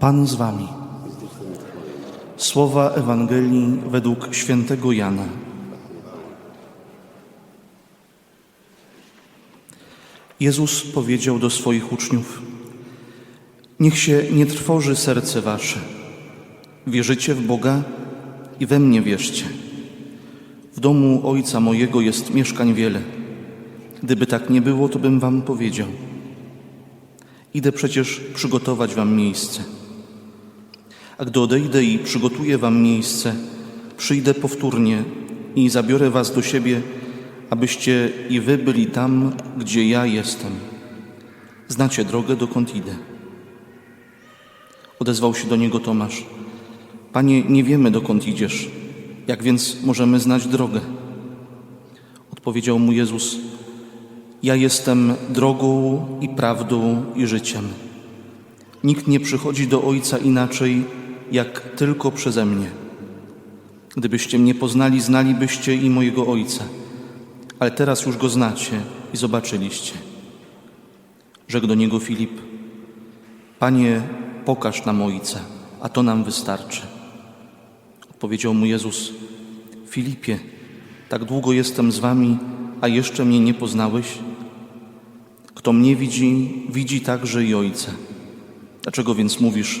Pan z wami. Słowa Ewangelii według świętego Jana. Jezus powiedział do swoich uczniów: Niech się nie trwoży serce wasze. Wierzycie w Boga i we mnie wierzcie. W domu Ojca mojego jest mieszkań wiele. Gdyby tak nie było, to bym wam powiedział. Idę przecież przygotować wam miejsce. A gdy odejdę i przygotuję wam miejsce, przyjdę powtórnie i zabiorę was do siebie, abyście i wy byli tam, gdzie ja jestem. Znacie drogę, dokąd idę. Odezwał się do niego Tomasz. Panie, nie wiemy, dokąd idziesz. Jak więc możemy znać drogę? Odpowiedział mu Jezus: Ja jestem drogą i prawdą i życiem. Nikt nie przychodzi do Ojca inaczej, jak tylko przeze mnie. Gdybyście mnie poznali, znalibyście i mojego Ojca, ale teraz już go znacie i zobaczyliście. Rzekł do niego Filip: Panie, pokaż nam Ojca, a to nam wystarczy. Odpowiedział mu Jezus: Filipie, tak długo jestem z wami, a jeszcze mnie nie poznałeś? Kto mnie widzi, widzi także i Ojca. Dlaczego więc mówisz,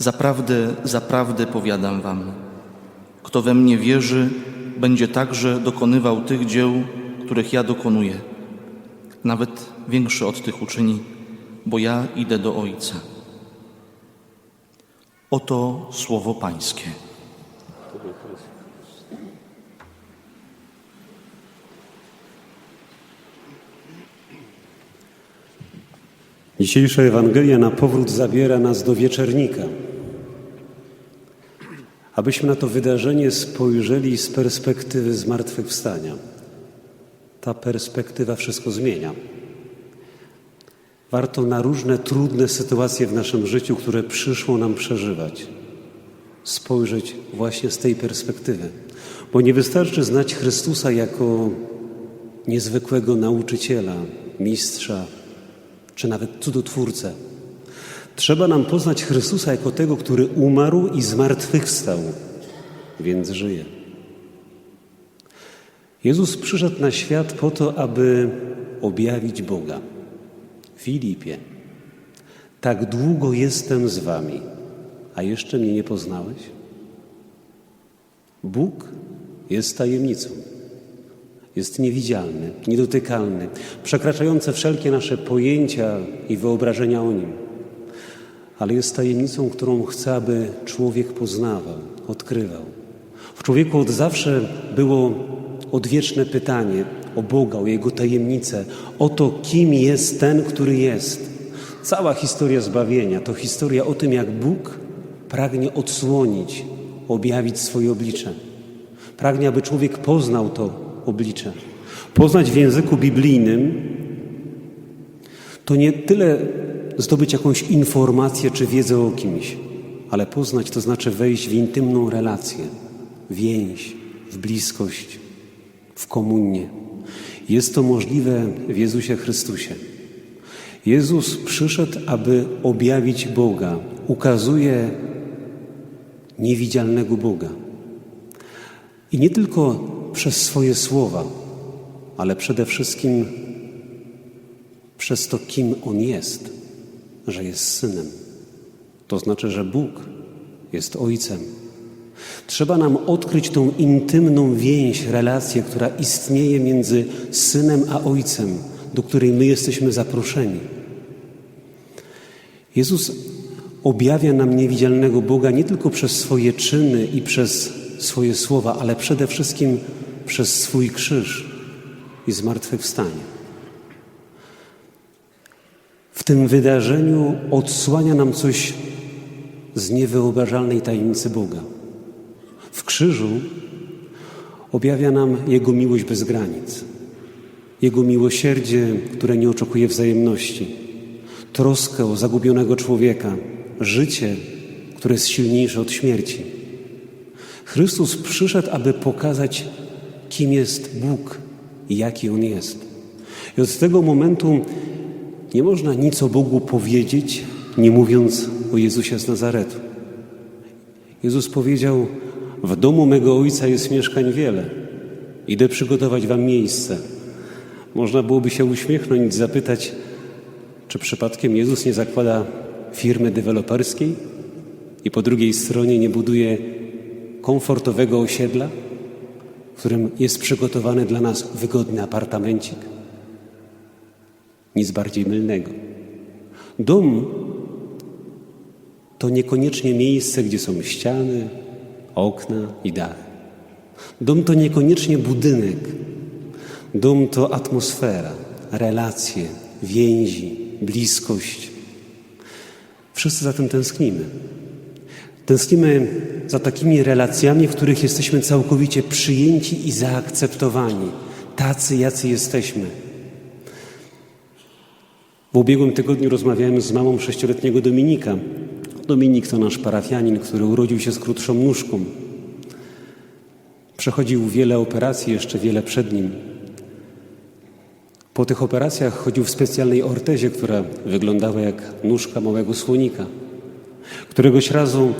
Zaprawdę, zaprawdę powiadam wam, kto we mnie wierzy, będzie także dokonywał tych dzieł, których ja dokonuję. Nawet większy od tych uczyni, bo ja idę do Ojca. Oto słowo Pańskie. Dzisiejsza Ewangelia na powrót zabiera nas do wieczernika. Abyśmy na to wydarzenie spojrzeli z perspektywy zmartwychwstania. Ta perspektywa wszystko zmienia. Warto na różne trudne sytuacje w naszym życiu, które przyszło nam przeżywać, spojrzeć właśnie z tej perspektywy. Bo nie wystarczy znać Chrystusa jako niezwykłego nauczyciela, mistrza, czy nawet cudotwórcę. Trzeba nam poznać Chrystusa jako tego, który umarł i zmartwychwstał, więc żyje. Jezus przyszedł na świat po to, aby objawić Boga. Filipie, tak długo jestem z wami, a jeszcze mnie nie poznałeś? Bóg jest tajemnicą. Jest niewidzialny, niedotykalny, przekraczający wszelkie nasze pojęcia i wyobrażenia o nim. Ale jest tajemnicą, którą chce, aby człowiek poznawał, odkrywał. W człowieku od zawsze było odwieczne pytanie o Boga, o Jego tajemnicę, o to, kim jest ten, który jest. Cała historia zbawienia to historia o tym, jak Bóg pragnie odsłonić, objawić swoje oblicze. Pragnie, aby człowiek poznał to oblicze. Poznać w języku biblijnym to nie tyle zdobyć jakąś informację czy wiedzę o kimś, ale poznać to znaczy wejść w intymną relację, więź, w bliskość, w komunię. Jest to możliwe w Jezusie Chrystusie. Jezus przyszedł, aby objawić Boga. Ukazuje niewidzialnego Boga. I nie tylko przez swoje słowa, ale przede wszystkim przez to, kim On jest, że jest Synem. To znaczy, że Bóg jest Ojcem. Trzeba nam odkryć tą intymną więź, relację, która istnieje między Synem a Ojcem, do której my jesteśmy zaproszeni. Jezus objawia nam niewidzialnego Boga nie tylko przez swoje czyny i przez swoje słowa, ale przede wszystkim przez swój krzyż i zmartwychwstanie. Tym wydarzeniu odsłania nam coś z niewyobrażalnej tajemnicy Boga. W krzyżu objawia nam Jego miłość bez granic, Jego miłosierdzie, które nie oczekuje wzajemności, troskę o zagubionego człowieka, życie, które jest silniejsze od śmierci. Chrystus przyszedł, aby pokazać, kim jest Bóg i jaki On jest. I od tego momentu nie można nic o Bogu powiedzieć, nie mówiąc o Jezusie z Nazaretu. Jezus powiedział: W domu mego ojca jest mieszkań wiele. Idę przygotować wam miejsce. Można byłoby się uśmiechnąć zapytać, czy przypadkiem Jezus nie zakłada firmy deweloperskiej i po drugiej stronie nie buduje komfortowego osiedla, w którym jest przygotowany dla nas wygodny apartamencik? Nic bardziej mylnego. Dom to niekoniecznie miejsce, gdzie są ściany, okna i dach. Dom to niekoniecznie budynek. Dom to atmosfera, relacje, więzi, bliskość. Wszyscy za tym tęsknimy. Tęsknimy za takimi relacjami, w których jesteśmy całkowicie przyjęci i zaakceptowani, tacy, jacy jesteśmy. W ubiegłym tygodniu rozmawiałem z mamą sześcioletniego Dominika. Dominik to nasz parafianin, który urodził się z krótszą nóżką. Przechodził wiele operacji, jeszcze wiele przed nim. Po tych operacjach chodził w specjalnej ortezie, która wyglądała jak nóżka małego słonika. Któregoś razu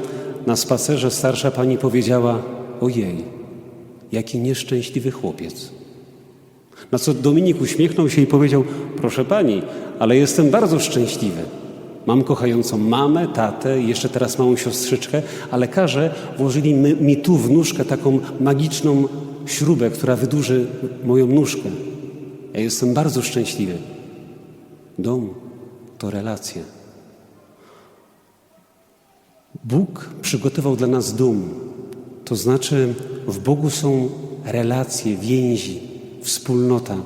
na spacerze starsza pani powiedziała: Ojej, jaki nieszczęśliwy chłopiec. Na co Dominik uśmiechnął się i powiedział: Proszę pani, ale jestem bardzo szczęśliwy. Mam kochającą mamę, tatę i jeszcze teraz małą siostrzyczkę, a lekarze włożyli mi, mi tu w nóżkę taką magiczną śrubę, która wydłuży moją nóżkę. Ja jestem bardzo szczęśliwy. Dom to relacje. Bóg przygotował dla nas dom. To znaczy, w Bogu są relacje, więzi, wspólnota.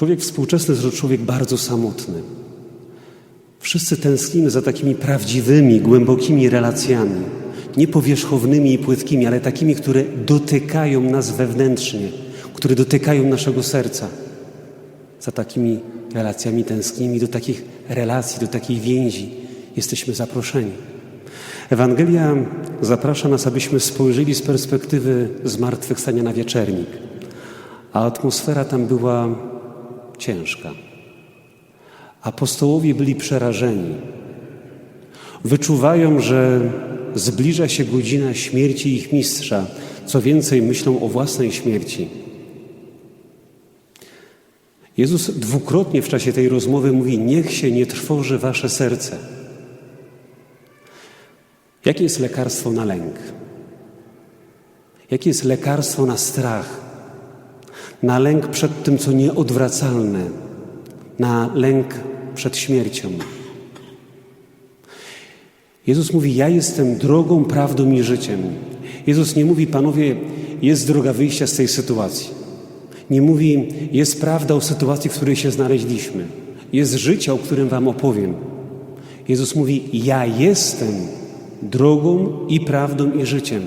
Człowiek współczesny to człowiek bardzo samotny. Wszyscy tęsknimy za takimi prawdziwymi, głębokimi relacjami. Nie powierzchownymi i płytkimi, ale takimi, które dotykają nas wewnętrznie, które dotykają naszego serca. Za takimi relacjami tęsknimy, do takich relacji, do takiej więzi jesteśmy zaproszeni. Ewangelia zaprasza nas, abyśmy spojrzeli z perspektywy zmartwychwstania na wieczernik, a atmosfera tam była ciężka. Apostołowie byli przerażeni. Wyczuwają, że zbliża się godzina śmierci ich mistrza. Co więcej, myślą o własnej śmierci. Jezus dwukrotnie w czasie tej rozmowy mówi: Niech się nie trwoży wasze serce. Jakie jest lekarstwo na lęk? Jakie jest lekarstwo na strach? Na lęk przed tym, co nieodwracalne, na lęk przed śmiercią. Jezus mówi: Ja jestem drogą, prawdą i życiem. Jezus nie mówi, panowie, jest droga wyjścia z tej sytuacji. Nie mówi, jest prawda o sytuacji, w której się znaleźliśmy. Jest życie, o którym wam opowiem. Jezus mówi: Ja jestem drogą i prawdą i życiem.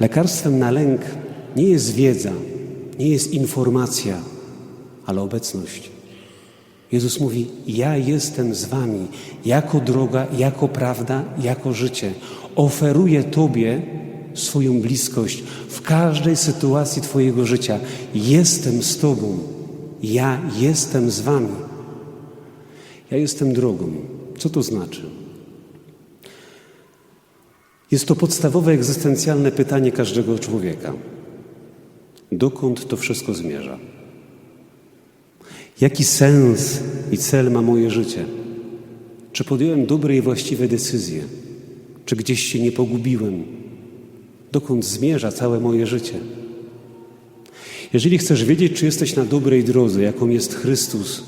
Lekarstwem na lęk nie jest wiedza, nie jest informacja, ale obecność. Jezus mówi: Ja jestem z Wami jako droga, jako prawda, jako życie. Oferuję Tobie swoją bliskość w każdej sytuacji Twojego życia. Jestem z Tobą. Ja jestem z Wami. Ja jestem drogą. Co to znaczy? Jest to podstawowe egzystencjalne pytanie każdego człowieka. Dokąd to wszystko zmierza? Jaki sens i cel ma moje życie? Czy podjąłem dobre i właściwe decyzje? Czy gdzieś się nie pogubiłem? Dokąd zmierza całe moje życie? Jeżeli chcesz wiedzieć, czy jesteś na dobrej drodze, jaką jest Chrystus,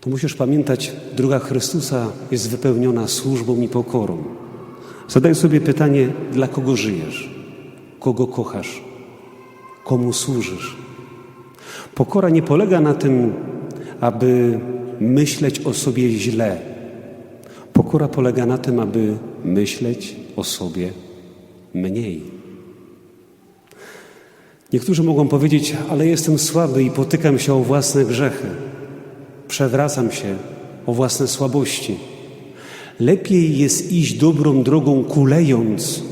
to musisz pamiętać, droga Chrystusa jest wypełniona służbą i pokorą. Zadaj sobie pytanie, dla kogo żyjesz, kogo kochasz, komu służysz. Pokora nie polega na tym, aby myśleć o sobie źle. Pokora polega na tym, aby myśleć o sobie mniej. Niektórzy mogą powiedzieć, ale jestem słaby i potykam się o własne grzechy. Przewracam się o własne słabości. Lepiej jest iść dobrą drogą kulejąc,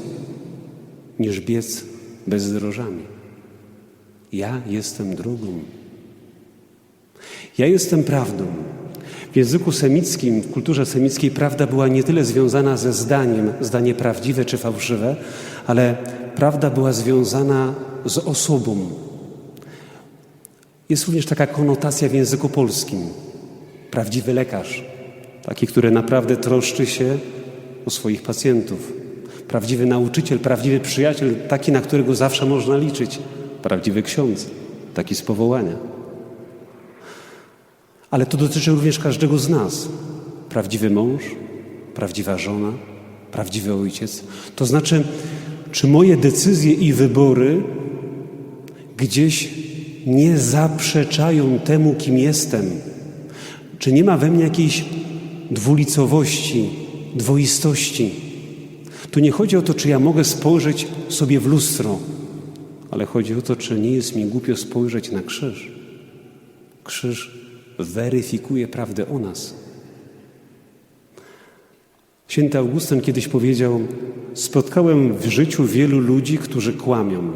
niż biec bezdrożami. Ja jestem drogą. Ja jestem prawdą. W języku semickim, w kulturze semickiej prawda była nie tyle związana ze zdaniem, zdanie prawdziwe czy fałszywe, ale prawda była związana z osobą. Jest również taka konotacja w języku polskim. Prawdziwy lekarz, taki, który naprawdę troszczy się o swoich pacjentów. Prawdziwy nauczyciel, prawdziwy przyjaciel, taki, na którego zawsze można liczyć. Prawdziwy ksiądz, taki z powołania. Ale to dotyczy również każdego z nas. Prawdziwy mąż, prawdziwa żona, prawdziwy ojciec. To znaczy, czy moje decyzje i wybory gdzieś nie zaprzeczają temu, kim jestem? Czy nie ma we mnie jakiejś dwulicowości, dwoistości? Tu nie chodzi o to, czy ja mogę spojrzeć sobie w lustro, ale chodzi o to, czy nie jest mi głupio spojrzeć na krzyż. Krzyż weryfikuje prawdę o nas. Święty Augustyn kiedyś powiedział: Spotkałem w życiu wielu ludzi, którzy kłamią,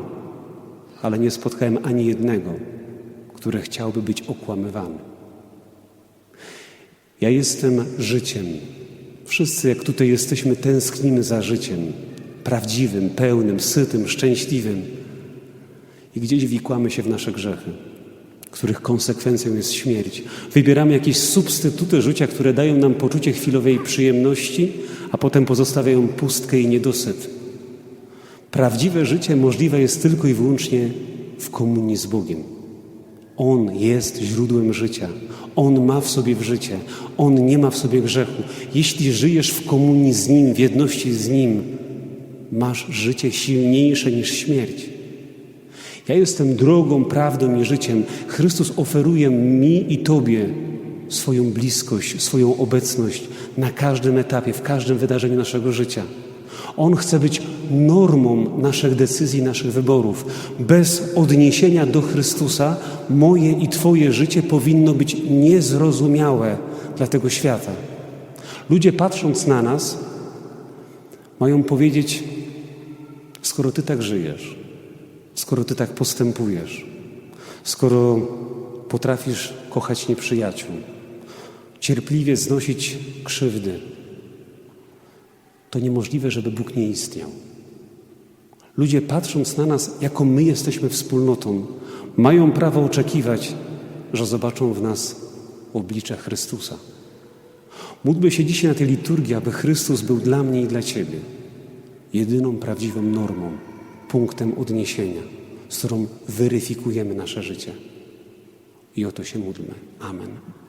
ale nie spotkałem ani jednego, który chciałby być okłamywany. Ja jestem życiem. Wszyscy, jak tutaj jesteśmy, tęsknimy za życiem prawdziwym, pełnym, sytym, szczęśliwym. I gdzieś wikłamy się w nasze grzechy których konsekwencją jest śmierć. Wybieramy jakieś substytuty życia, które dają nam poczucie chwilowej przyjemności, a potem pozostawiają pustkę i niedosyt. Prawdziwe życie możliwe jest tylko i wyłącznie w komunii z Bogiem. On jest źródłem życia. On ma w sobie życie. On nie ma w sobie grzechu. Jeśli żyjesz w komunii z Nim, w jedności z Nim, masz życie silniejsze niż śmierć. Ja jestem drogą, prawdą i życiem. Chrystus oferuje mi i Tobie swoją bliskość, swoją obecność na każdym etapie, w każdym wydarzeniu naszego życia. On chce być normą naszych decyzji, naszych wyborów. Bez odniesienia do Chrystusa moje i Twoje życie powinno być niezrozumiałe dla tego świata. Ludzie patrząc na nas, mają powiedzieć: Skoro Ty tak żyjesz, skoro Ty tak postępujesz, skoro potrafisz kochać nieprzyjaciół, cierpliwie znosić krzywdy, to niemożliwe, żeby Bóg nie istniał. Ludzie patrząc na nas, jaką my jesteśmy wspólnotą, mają prawo oczekiwać, że zobaczą w nas oblicze Chrystusa. Módlmy się dzisiaj na tej liturgii, aby Chrystus był dla mnie i dla Ciebie jedyną prawdziwą normą punktem odniesienia, z którą weryfikujemy nasze życie. I o to się módlmy. Amen.